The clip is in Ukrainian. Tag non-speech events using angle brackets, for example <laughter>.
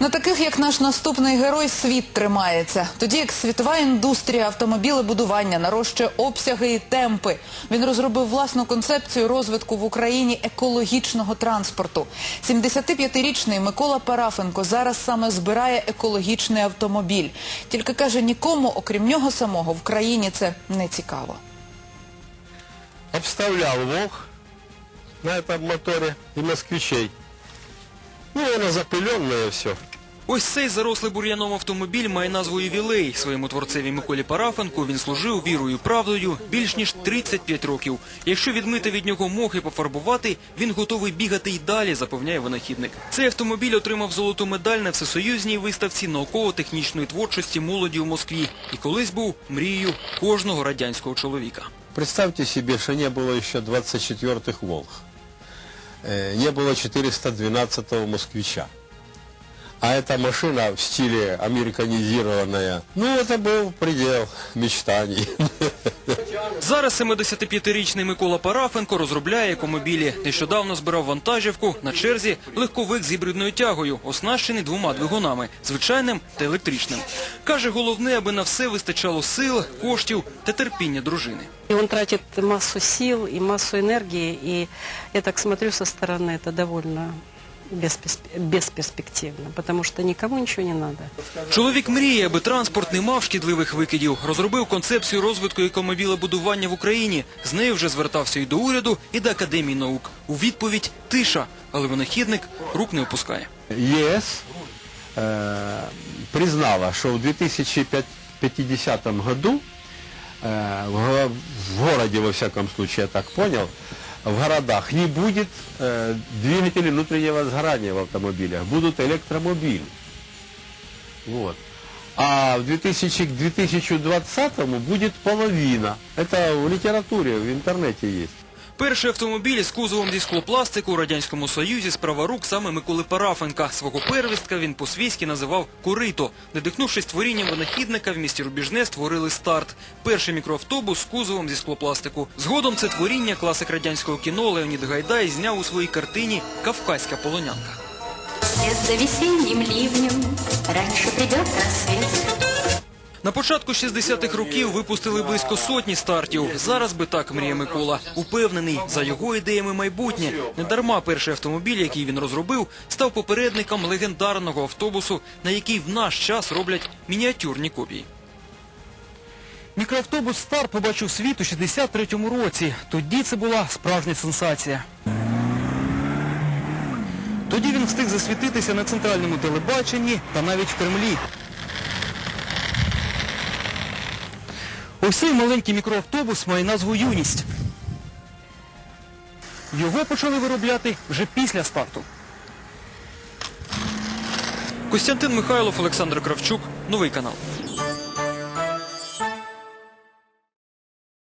На таких, як наш наступний герой, світ тримається. Тоді як світова індустрія автомобілебудування нарощує обсяги і темпи. Він розробив власну концепцію розвитку в Україні екологічного транспорту. 75-річний Микола Парафенко зараз саме збирає екологічний автомобіль. Тільки каже, нікому, окрім нього самого, в країні це не цікаво. обставлял ВОГ на этом моторе и москвичей. Ну, оно запыленное все. Ось цей зарослий бур'яном автомобіль має назву «Ювілей». Своєму творцеві Миколі Парафенку він служив вірою і правдою більш ніж 35 років. Якщо відмити від нього мох і пофарбувати, він готовий бігати й далі, запевняє винахідник. Цей автомобіль отримав золоту медаль на всесоюзній виставці науково-технічної творчості молоді у Москві і колись був мрією кожного радянського чоловіка. Представьте себе, что не было еще 24-х «Волг». Э, Не было 412-го «Москвича». А эта машина в стиле американизированная, ну, это был предел мечтаний. <laughs> Зараз 75-річний Микола Парафенко розробляє екомобілі. Нещодавно збирав вантажівку на черзі легковик з гібридною тягою, оснащений двома двигунами звичайним та електричним. Каже, головне, аби на все вистачало сил, коштів та терпіння дружини. И он тратит массу сил и массу энергии, и я так смотрю со стороны, это довольно бесперспективно, потому что никому ничего не надо. Чоловік мріє, аби транспорт не мав шкідливих викидів. Розробив концепцію розвитку екомобілебудування в Україні. З нею вже звертався і до уряду, і до академії наук. У відповідь тиша, але винахідник рук не опускає. ЕС э, признала, что в 2050 году э, в, в городе, во всяком случае, я так понял, в городах не будет э, двигателей внутреннего сгорания в автомобилях, будут электромобили. Вот. А в 2000, к 2020 будет половина. Это в литературе, в интернете есть. Перший автомобіль з кузовом зі склопластику у Радянському Союзі справа рук саме Миколи Парафенка. Свого первістка він по-свійськи називав «Курито». Надихнувшись творінням винахідника, в місті Рубіжне створили старт. Перший мікроавтобус з кузовом зі склопластику. Згодом це творіння класик радянського кіно Леонід Гайдай зняв у своїй картині «Кавказька полонянка». Вслед за весенним ливнем раньше придет рассвет. На початку 60-х років випустили близько сотні стартів. Зараз би так мріє Микола. Упевнений, за його ідеями майбутнє. Недарма перший автомобіль, який він розробив, став попередником легендарного автобусу, на який в наш час роблять мініатюрні копії. Мікроавтобус «Стар» побачив світ у 63-му році. Тоді це була справжня сенсація. Тоді він встиг засвітитися на центральному телебаченні та навіть в Кремлі. Ось цей маленький мікроавтобус має назву Юність. Його почали виробляти вже після старту. Костянтин Михайлов, Олександр Кравчук. Новий канал.